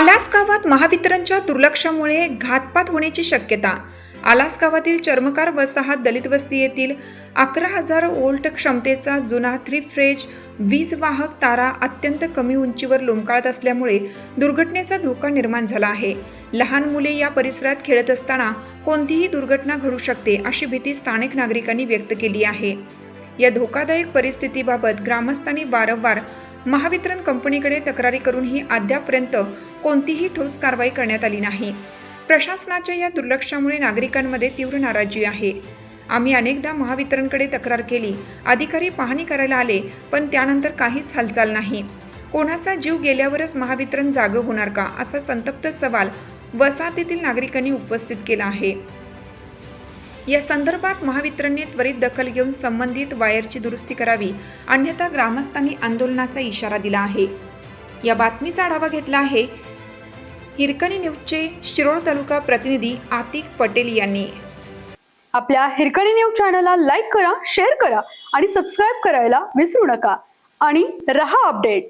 आलास गावात महावितरणच्या दुर्लक्षामुळे घातपात होण्याची शक्यता. आलास गावातील चर्मकार वसाहत दलित वस्ती येथील अकरा हजार वोल्ट क्षमतेचा जुना थ्री फ्रेज वीज वाहक तारा अत्यंत कमी उंचीवर लोंबकाळत असल्यामुळे दुर्घटनेचा धोका निर्माण झाला आहे. लहान मुले या परिसरात खेळत असताना कोणतीही दुर्घटना घडू शकते अशी भीती स्थानिक नागरिकांनी व्यक्त केली आहे. या धोकादायक परिस्थितीबाबत ग्रामस्थांनी वारंवार महावितरण कंपनीकडे तक्रारी करूनही अद्यापर्यंत कोणतीही ठोस कारवाई करण्यात आली नाही. प्रशासनाच्या या दुर्लक्षामुळे नागरिकांमध्ये तीव्र नाराजी आहे. आम्ही अनेकदा महावितरणकडे तक्रार केली अधिकारी पाहणी करायला आले पण त्यानंतर काहीच हालचाल नाही. कोणाचा जीव गेल्यावरच महावितरण जागं होणार का असा संतप्त सवाल वसाहतीतील नागरिकांनी उपस्थित केला आहे. या संदर्भात महावितरणने त्वरित दखल घेऊन संबंधित वायरची दुरुस्ती करावी अन्यथा ग्रामस्थांनी आंदोलनाचा इशारा दिला आहे. या बातमीचा आढावा घेतला आहे हिरकणी न्यूजचे शिरोळ तालुका प्रतिनिधी आतिक पटेल यांनी. आपल्या हिरकणी न्यूज चॅनलला लाईक करा शेअर करा आणि सबस्क्राईब करायला विसरू नका. आणि रहा अपडेट.